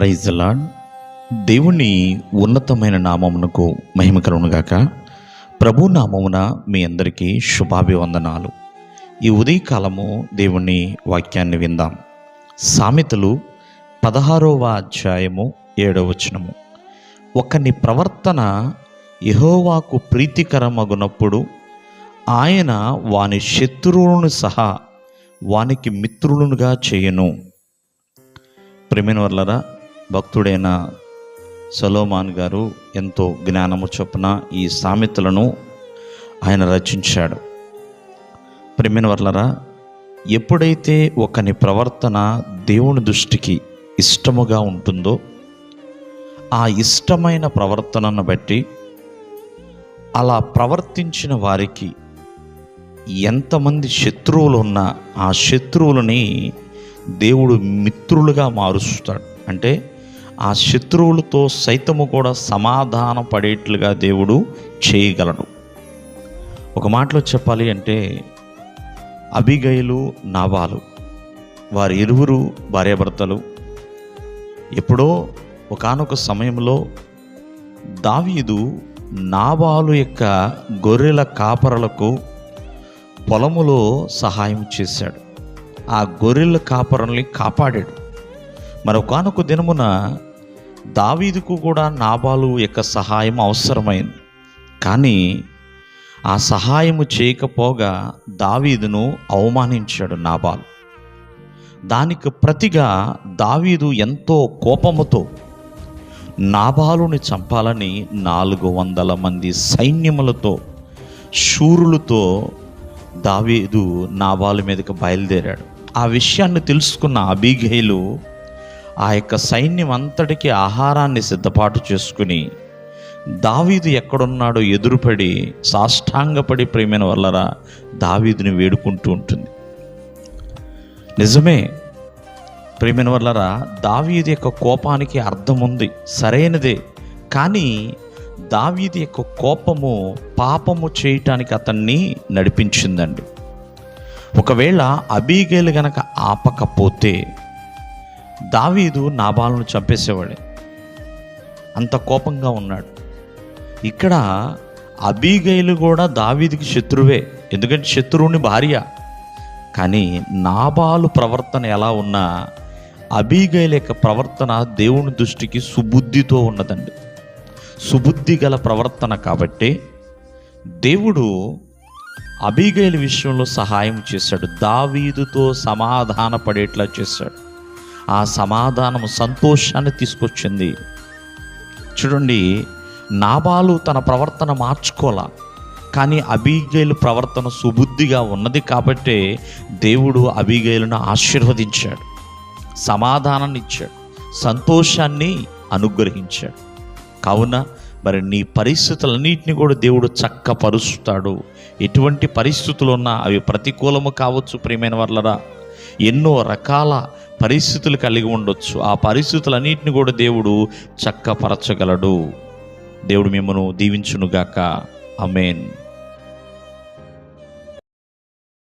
Praise lord దేవుని ఉన్నతమైన నామమునకు మహిమ కలుగునుగాక. ప్రభు నామమున మీ అందరికీ శుభాభివందనాలు. ఈ ఉదయకాలము దేవుని వాక్యాన్ని విందాం. సామెతలు పదహారవ అధ్యాయము ఏడవ వచనము. ఒకని ప్రవర్తన యహోవాకు ప్రీతికరమగునప్పుడు ఆయన వాని శత్రువులను సహా వానికి మిత్రులుగా చేయను. ప్రేమైన వర్లరా భక్తుడైన సలోమాన్ గారు ఎంతో జ్ఞానము చొప్పున ఈ సామెతలను ఆయన రచించాడు. ప్రేమిన వర్లరా ఎప్పుడైతే ఒకని ప్రవర్తన దేవుని దృష్టికి ఇష్టముగా ఉంటుందో ఆ ఇష్టమైన ప్రవర్తనను బట్టి అలా ప్రవర్తించిన వారికి ఎంతమంది శత్రువులు ఉన్నా ఆ శత్రువులని దేవుడు మిత్రులుగా మారుస్తాడు. అంటే ఆ శత్రువులతో సైతము కూడా సమాధాన పడేట్లుగా దేవుడు చేయగలడు. ఒక మాటలో చెప్పాలి అంటే అభిగయులు నాబాలు వారి ఇరువురు భార్యాభర్తలు ఎప్పుడో ఒకానొక సమయంలో దావీదు నాబాలు యొక్క గొర్రెల కాపరలకు పొలములో సహాయం చేశాడు. ఆ గొర్రెల కాపరల్ని కాపాడాడు. మరొకానొక దినమున దావీదుకు కూడా నాబాలు యొక్క సహాయం అవసరమైంది. కానీ ఆ సహాయము చేయకపోగా దావీదును అవమానించాడు నాబాలు. దానికి ప్రతిగా దావీదు ఎంతో కోపముతో నాబాలుని చంపాలని నాలుగు వందల మంది సైన్యములతో శూరులతో దావీదు నాబాలు మీదకి బయలుదేరాడు. ఆ విషయాన్ని తెలుసుకున్న అబీగేలు ఆ యొక్క సైన్యం అంతటికి ఆహారాన్ని సిద్ధపాటు చేసుకుని దావీదు ఎక్కడున్నాడో ఎదురుపడి సాష్టాంగపడి ప్రేమైన వల్లరా దావీదుని వేడుకుంటూ ఉంటుంది. నిజమే ప్రేమైన వల్లరా దావీది యొక్క కోపానికి అర్థం ఉంది సరైనదే. కానీ దావీది యొక్క కోపము పాపము చేయటానికి అతన్ని నడిపించిందండి. ఒకవేళ అబీగేలు గనక ఆపకపోతే దావీదు నాబాలను చంపేసేవాడే. అంత కోపంగా ఉన్నాడు. ఇక్కడ అబీగైలు కూడా దావీదికి శత్రువే ఎందుకంటే శత్రువుని భార్య. కానీ నాబాలు ప్రవర్తన ఎలా ఉన్నా అబీగైల యొక్క ప్రవర్తన దేవుని దృష్టికి సుబుద్ధితో ఉన్నదండి. సుబుద్ధి గల ప్రవర్తన కాబట్టి దేవుడు అబీగైల విషయంలో సహాయం చేశాడు. దావీదుతో సమాధాన పడేట్లా చేశాడు. ఆ సమాధానం సంతోషాన్ని తీసుకొచ్చింది. చూడండి నాబాలు తన ప్రవర్తన మార్చుకోలా కానీ అబీగైలు ప్రవర్తన సుబుద్ధిగా ఉన్నది కాబట్టే దేవుడు అబీగైలను ఆశీర్వదించాడు సమాధానాన్ని ఇచ్చాడు సంతోషాన్ని అనుగ్రహించాడు. కావున మరి నీ పరిస్థితులన్నింటినీ కూడా దేవుడు చక్కపరుస్తాడు. ఎటువంటి పరిస్థితులు ఉన్నా అవి ప్రతికూలము కావచ్చు ప్రియమైన వర్లరా. ఎన్నో రకాల పరిస్థితులు కలిగి ఉండొచ్చు. ఆ పరిస్థితులన్నింటినీ కూడా దేవుడు చక్కపరచగలడు. దేవుడు మిమ్మను దీవించునుగాక. అమేన్